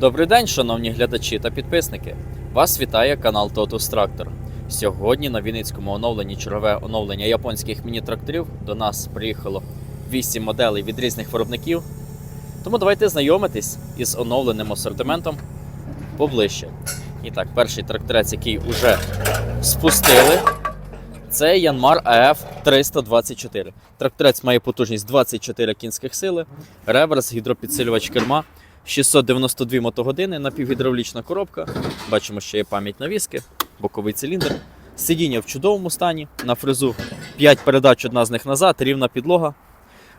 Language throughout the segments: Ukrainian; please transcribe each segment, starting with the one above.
Добрий день, шановні глядачі та підписники. Вас вітає канал Totus Tractor. Сьогодні на Вінницькому оновленні чергове оновлення японських міні-тракторів до нас приїхало 8 моделей від різних виробників. Тому давайте знайомитись із оновленим асортиментом поближче. І так, перший тракторець, який вже спустили, це Yanmar AF 324. Тракторець має потужність 24 кінських сили, реверс, гідропідсилювач керма, 692 мотогодини, напівгідравлічна коробка. Бачимо, що є пам'ять навіски, боковий циліндр. Сидіння в чудовому стані. На фрезу 5 передач, одна з них назад, рівна підлога.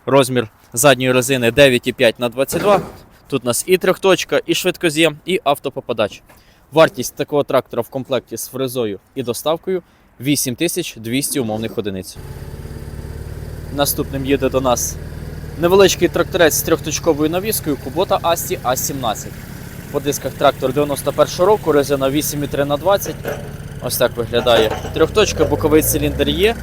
Розмір задньої резини 9,5 на 22. Тут у нас і трьохточка, і швидкоз'єм, і автопопадач. Вартість такого трактора в комплекті з фрезою і доставкою 8200 умовних одиниць. Наступним їде до нас невеличкий тракторець з трьохточковою навіскою Kubota Asti A17. По дисках трактор 91 року, резина 8,3 на 20. Ось так виглядає. Трьохточка, боковий циліндр є.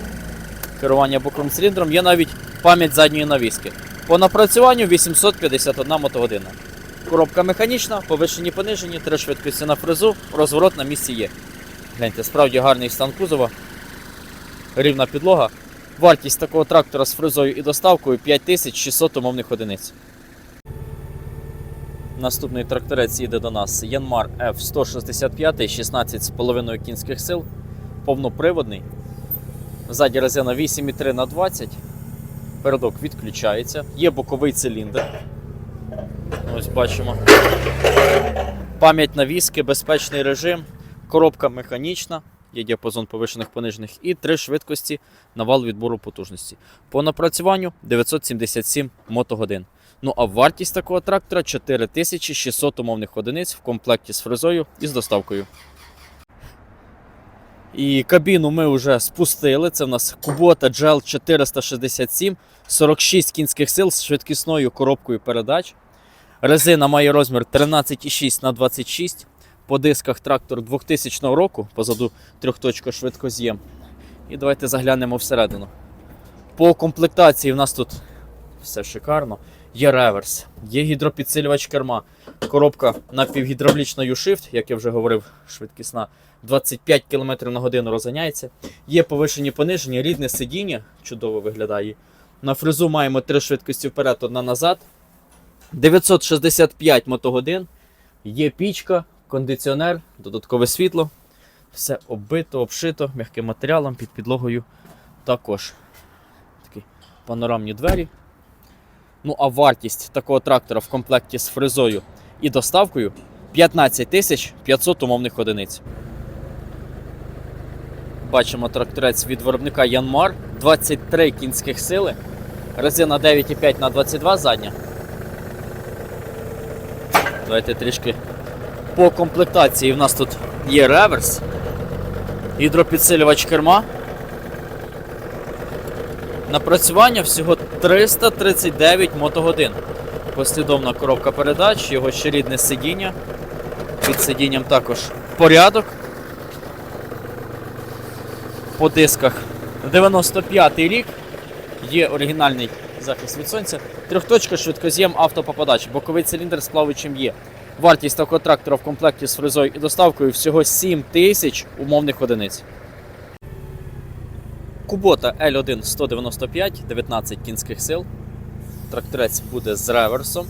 Керування боковим циліндром є навіть пам'ять задньої навіски. По напрацюванню 851 мотогодина. Коробка механічна, повишені понижені, три швидкості на фрезу, розворот на місці є. Гляньте, справді гарний стан кузова, рівна підлога. Вартість такого трактора з фрезою і доставкою 5600 умовних одиниць. Наступний тракторець їде до нас Yanmar F165, 16,5 кінських сил, повноприводний. Ззаді резина 8,3 на 20. Передок відключається. Є боковий циліндр. Ось бачимо. Пам'ять навіски, безпечний режим, коробка механічна, є діапазон повишених понижених і три швидкості на вал відбору потужності. По напрацюванню 977 мотогодин. Ну а вартість такого трактора 4600 умовних одиниць в комплекті з фрезою і з доставкою. І кабіну ми вже спустили. Це в нас Kubota GL 467, 46 кінських сил з швидкісною коробкою передач. Резина має розмір 13,6 на 26. По дисках трактор 2000 року, позаду трьохточка швидкоз'єм. І давайте заглянемо всередину. По комплектації в нас тут все шикарно. Є реверс, є гідропідсилювач керма, коробка напівгідравлічна U-Shift, як я вже говорив, швидкісна 25 км на годину розганяється. Є повишені пониження, рідне сидіння, чудово виглядає. На фрезу маємо три швидкості вперед, одна назад. 965 мотогодин. Є пічка, кондиціонер, додаткове світло. Все оббито, обшито м'яким матеріалом під підлогою. Також такі панорамні двері. Ну, а вартість такого трактора в комплекті з фрезою і доставкою 15 тисяч 500 умовних одиниць. Бачимо тракторець від виробника Yanmar 23 кінських сили. Резина 9,5 на 22 задня. Давайте трішки по комплектації. В нас тут є реверс, гідропідсилювач керма. Напрацювання всього 339 мотогодин. Послідовна коробка передач, його ще рідне сидіння. Під сидінням також порядок. По дисках 95-й рік. Є оригінальний захист від сонця. Трьохточка, швидкоз'єм, автопопадач, боковий циліндр з плавучим є. Вартість такого трактора в комплекті з фрезою і доставкою всього 7 тисяч умовних одиниць. Кубота L1 195, 19 кінських сил. Тракторець буде з реверсом.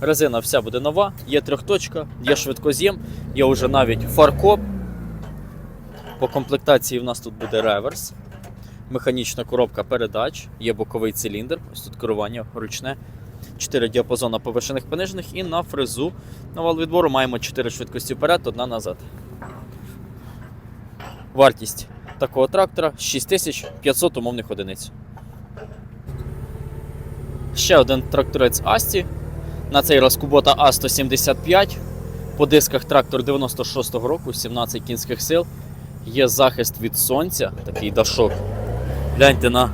Резина вся буде нова, є трьохточка, є швидкоз'єм, є вже навіть фаркоп. По комплектації в нас тут буде реверс, механічна коробка передач, є боковий циліндр, ось тут керування ручне, 4 діапазона повишених понижених і на фрезу на вал відбору маємо 4 швидкості вперед, одна назад. Вартість такого трактора 6500 умовних одиниць. Ще один тракторець Асті. На цей раз Kubota А175. По дисках трактор 96-го року, 17 кінських сил. Є захист від сонця, такий дашок. Гляньте на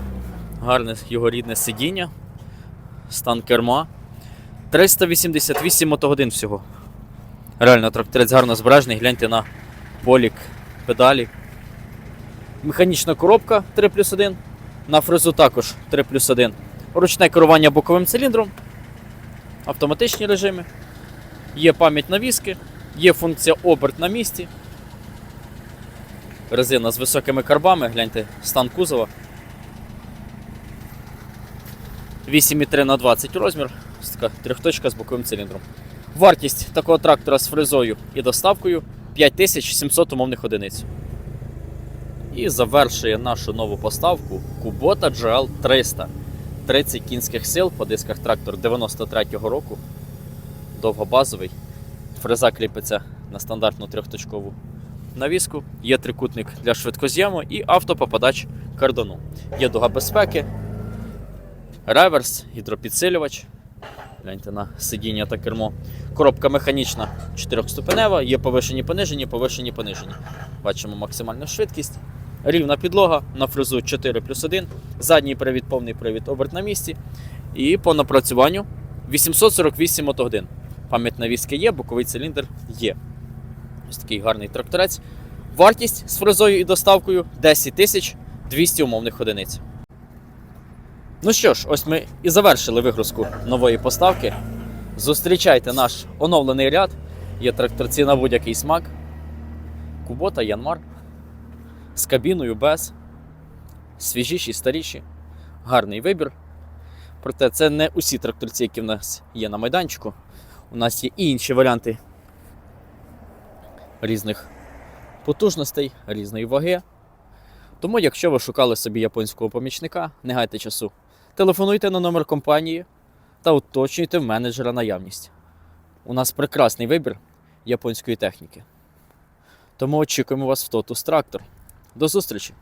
гарне його рідне сидіння. Стан керма. 388 мотогодин всього. Реально, тракторець гарно збережений. Гляньте на полік педалі. Механічна коробка 3 плюс 1. На фрезу також 3 плюс 1. Ручне керування боковим циліндром. автоматичні режими, є пам'ять навіски, є функція оберт на місці. Резина з високими карбами, гляньте, стан кузова. 8,3 на 20 розмір, ось така трьохточка з боковим циліндром. Вартість такого трактора з фрезою і доставкою 5700 умовних одиниць. І завершує нашу нову поставку Kubota GL 300. 30 кінських сил по дисках трактор 93-го року. Довгобазовий. Фреза кріпиться на стандартну трьохточкову навіску. Є трикутник для швидкоз'єму і автопопадач кардану. Є дуга безпеки, реверс, гідропідсилювач. Гляньте на сидіння та кермо. Коробка механічна 4-ступенева, є повишені понижені, повишені понижені. Бачимо максимальну швидкість. Рівна підлога на фрезу 4 плюс 1, задній привід, повний привід, оберт на місці. І по напрацюванню 848 мотогодин. Пам'ять навіски є, боковий циліндр є. Ось такий гарний тракторець. Вартість з фрезою і доставкою 10 200 умовних одиниць. Ну що ж, ось ми і завершили вигрузку нової поставки. Зустрічайте наш оновлений ряд. Є тракторці на будь-який смак. Кубота, Янмар. З кабіною без. Свіжіші, старіші. Гарний вибір. Проте це не усі тракторці, які в нас є на майданчику. У нас є і інші варіанти різних потужностей, різної ваги. Тому, якщо ви шукали собі японського помічника, не гайте часу. Телефонуйте на номер компанії та уточнюйте в менеджера наявність. У нас прекрасний вибір японської техніки. Тому очікуємо вас в Totus Tractor. До зустрічі!